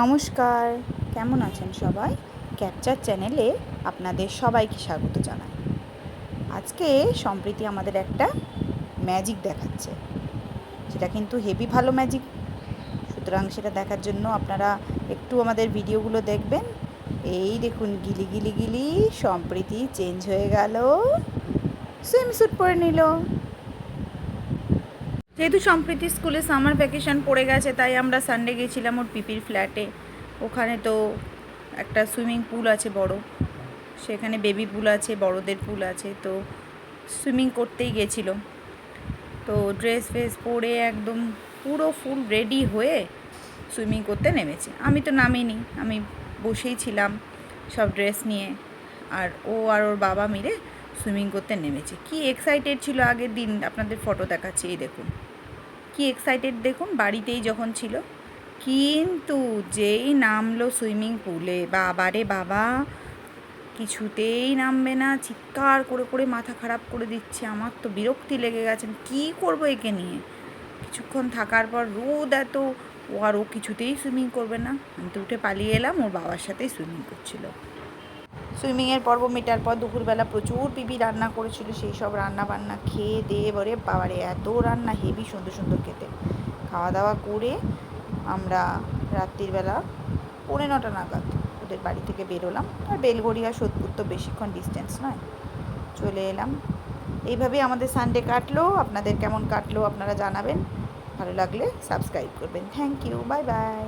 নমস্কার, কেমন আছেন সবাই? ক্যাপচার চ্যানেলে আপনাদের সবাইকে স্বাগত জানাই। আজকে সম্প্রীতি আমাদের একটা ম্যাজিক দেখাচ্ছে। সেটা কিন্তু হেভি ভালো ম্যাজিক সুতরাং সেটা দেখার জন্য আপনারা একটু আমাদের ভিডিওগুলো দেখবেন। এই দেখুন, গিলি গিলি গিলি, সম্প্রীতি চেঞ্জ হয়ে গেল। সুইমস্যুট পরে নিল। যেহেতু সম্প্রীতি স্কুলে সামার ভ্যাকেশন পড়ে গেছে, তাই আমরা সানডে গেছিলাম ওর পিপির ফ্ল্যাটে ওখানে তো একটা সুইমিং পুল আছে বড়। সেখানে বেবি পুল আছে, বড়দের পুল আছে, তো সুইমিং করতেই গেছিল। তো ড্রেস ফ্রেস পরে একদম পুরো ফুল রেডি হয়ে সুইমিং করতে নেমেছে। আমি তো নামিনি, আমি বসেই ছিলাম সব ড্রেস নিয়ে। আর ও আর ওর বাবা মিলে সুইমিং করতে নেমেছে। কি এক্সাইটেড ছিল আগের দিন, আপনাদের ফটো দেখাচ্ছি, এই দেখুন। কি এক্সাইটেড দেখুন? বাড়িতেই যখন ছিল। কিন্তু যেই নামলো সুইমিং পুলে বাবারে বাবা কিছুতেই নামবে না। চিৎকার করে করে মাথা খারাপ করে দিচ্ছে। আমার তো বিরক্তি লেগে গেছে। কী করব একে নিয়ে? কিছুক্ষণ থাকার পর রোদ এত, ও আর ও কিছুতেই সুইমিং করবে না। আমি তো উঠে পালিয়ে এলাম, ওর বাবার সাথেই সুইমিং করছিল। সুইমিংয়ের পর্ব মেটার পর দুপুরবেলা প্রচুর পিপি রান্না করেছিল, সেই সব রান্না বান্না খেয়ে দিয়ে বলে বাবারে, এত রান্না হেভি সুন্দর সুন্দর খেতে। খাওয়া দাওয়া করে আমরা রাত্রিবেলা পৌনে নটা নাগাদ ওদের বাড়ি থেকে বেরোলাম। আর বেলগড়িয়া সোদপুর তো বেশিক্ষণ ডিস্টেন্স নয়। চলে এলাম। এইভাবে আমাদের সানডে কাটলো। আপনাদের কেমন কাটলো আপনারা জানাবেন। ভালো লাগলে সাবস্ক্রাইব করবেন। Thank you bye bye